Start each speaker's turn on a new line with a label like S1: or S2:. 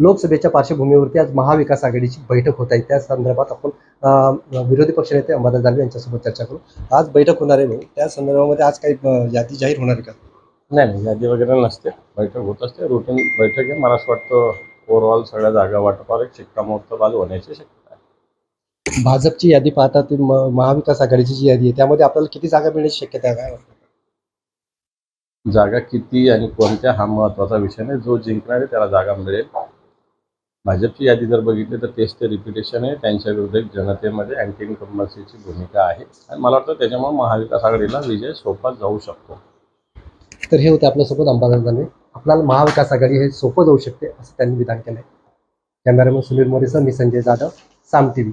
S1: लोकसभेच्या पार्श्वभूमीवरती आज महाविकास आघाडीची बैठक होत आहे. त्या संदर्भात आपण विरोधी पक्षनेते अंबादास दानवे यांच्यासोबत चर्चा करू. आज बैठक होणार आहे. त्या संदर्भामध्ये आज काही यादी जाहीर होणार आहे का?
S2: नाही नाही यादी वगैरे नसते. बैठक होत असते. रुटीन बैठक आहे. मला असं वाटतं ओव्हरऑल सगळ्या जागा वाटपावर एक शिक्कामोर्तब आज होण्याची शक्यता आहे.
S1: भाजपची यादी पाहता ती महाविकास आघाडीची जी यादी आहे त्यामध्ये आपल्याला किती जागा मिळण्याची शक्यता आहे? काय?
S2: जागा किती आणि कोणत्या हा महत्त्वाचा विषय नाही. जो जिंकणार आहे त्याला जागा मिळेल. भाजपची यादी जर बघितली तर तेच ते रिपिटेशन आहे. त्यांच्या विरुद्ध जनतेमध्ये अँटी इन्कम्बन्सीची भूमिका आहे. आणि मला वाटतं त्याच्यामुळे महाविकास आघाडीला विजय सोपा जाऊ शकतो.
S1: तर हे होते आपल्यासोबत अंबादास दानवे. आपल्याला महाविकास आघाडी हे सोपं जाऊ शकते असं त्यांनी विधान केलं आहे कॅमेरामॅन सुनील मोरेसह मी संजय जाधव साम टीव्ही.